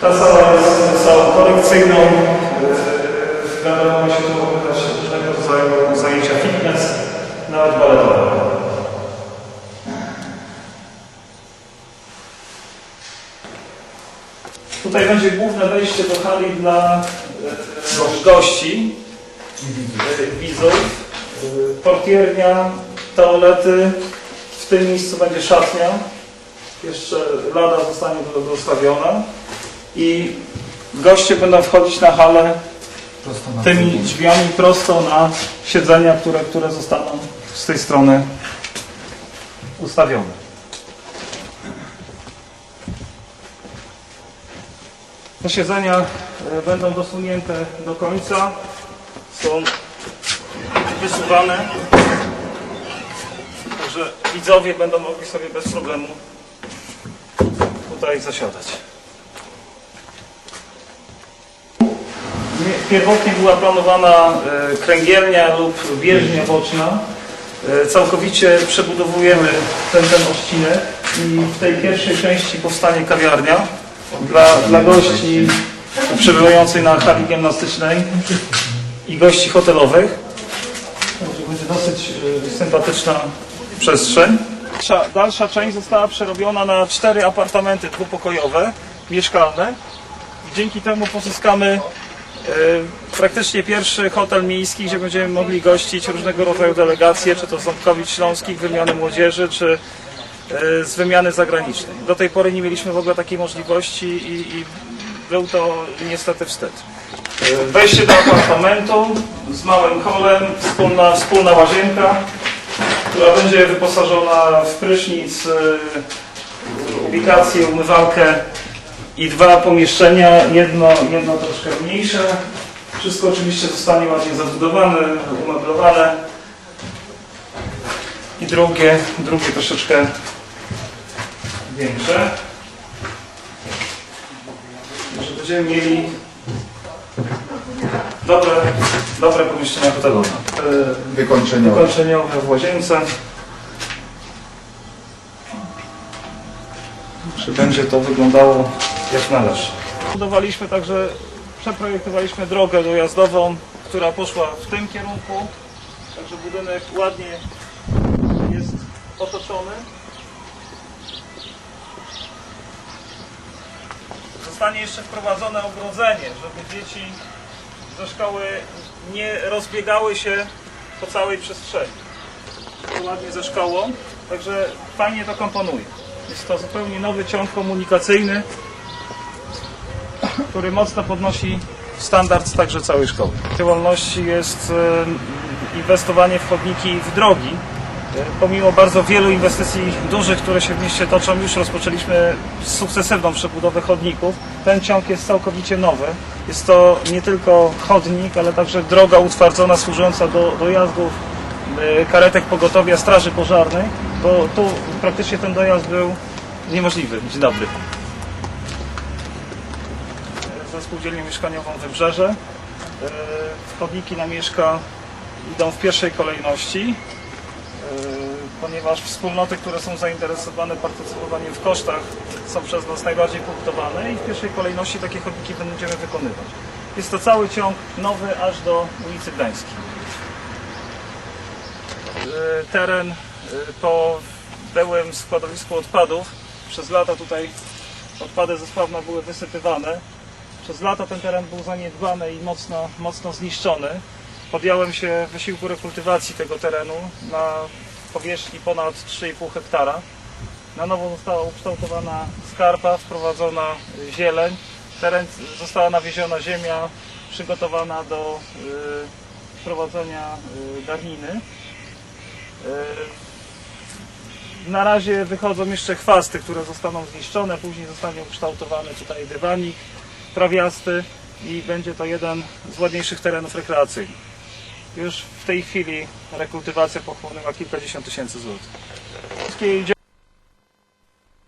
Ta sala jest salą korekcyjną. Yy, Wiadomo, się tu odbywać różnego rodzaju zajęcia fitness, nawet baletowe. Tutaj będzie główne wejście do hali dla e, gości, e, widzów, e, portiernia, toalety, w tym miejscu będzie szatnia, jeszcze lada zostanie do- dostawiona i goście będą wchodzić na halę tymi drzwiami prosto na siedzenia, które, które zostaną z tej strony ustawione. Te siedzenia e, będą dosunięte do końca. Są wysuwane. Także widzowie będą mogli sobie bez problemu tutaj zasiadać. Nie- Pierwotnie była planowana e, kręgielnia lub bieżnia boczna. E, Całkowicie przebudowujemy ten, ten odcinek i w tej pierwszej części powstanie kawiarnia dla, dla gości przebywających na hali gimnastycznej i gości hotelowych. Będzie dosyć e, sympatyczna przestrzeń. Dalsza, dalsza część została przerobiona na cztery apartamenty dwupokojowe, mieszkalne. Dzięki temu pozyskamy e, praktycznie pierwszy hotel miejski, gdzie będziemy mogli gościć różnego rodzaju delegacje, czy to z Ząbkowic Śląskich, wymiany młodzieży, czy e, z wymiany zagranicznej. Do tej pory nie mieliśmy w ogóle takiej możliwości i, i był to niestety wstyd. E, Wejście do apartamentu z małym holem, wspólna, wspólna łazienka, która będzie wyposażona w prysznic, e, ubikację, umywalkę i dwa pomieszczenia, jedno, jedno troszkę mniejsze. Wszystko oczywiście zostanie ładnie zabudowane, umeblowane. I drugie, drugie troszeczkę większe. Że będziemy mieli dobre, dobre pomieszczenia hotelowe. E, wykończeniowe. Wykończeniowe w łazience. Czy będzie to wyglądało jak należy. Budowaliśmy także, przeprojektowaliśmy drogę dojazdową, która poszła w tym kierunku. Także budynek ładnie jest otoczony. Zostanie jeszcze wprowadzone ogrodzenie, żeby dzieci ze szkoły nie rozbiegały się po całej przestrzeni. Ładnie ze szkołą, także fajnie to komponuje. Jest to zupełnie nowy ciąg komunikacyjny, który mocno podnosi standard także całej szkoły. Działalności jest e, inwestowanie w chodniki w drogi. Pomimo bardzo wielu inwestycji dużych, które się w mieście toczą, już rozpoczęliśmy sukcesywną przebudowę chodników. Ten ciąg jest całkowicie nowy. Jest to nie tylko chodnik, ale także droga utwardzona, służąca do dojazdów e, karetek pogotowia Straży Pożarnej, bo tu praktycznie ten dojazd był niemożliwy. Dzień dobry. Ze spółdzielnią mieszkaniową Wybrzeże. E, Chodniki na mieszka idą w pierwszej kolejności, ponieważ wspólnoty, które są zainteresowane partycypowaniem w kosztach są przez nas najbardziej punktowane i w pierwszej kolejności takie chodniki będziemy wykonywać. Jest to cały ciąg nowy aż do ulicy Gdańskiej. E, Teren e, po byłym składowisku odpadów. Przez lata tutaj odpady ze Sławna były wysypywane. Przez lata ten teren był zaniedbany i mocno, mocno zniszczony. Podjąłem się wysiłku rekultywacji tego terenu na powierzchni ponad 3,5 hektara. Na nowo została ukształtowana skarpa, wprowadzona zieleń. Teren została nawieziona ziemia, przygotowana do y, prowadzenia y, dawniny. Y, na razie wychodzą jeszcze chwasty, które zostaną zniszczone, później zostanie ukształtowany tutaj dywanik trawiasty i będzie to jeden z ładniejszych terenów rekreacyjnych. Już w tej chwili rekultywacja pochłonęła kilkadziesiąt tysięcy złotych.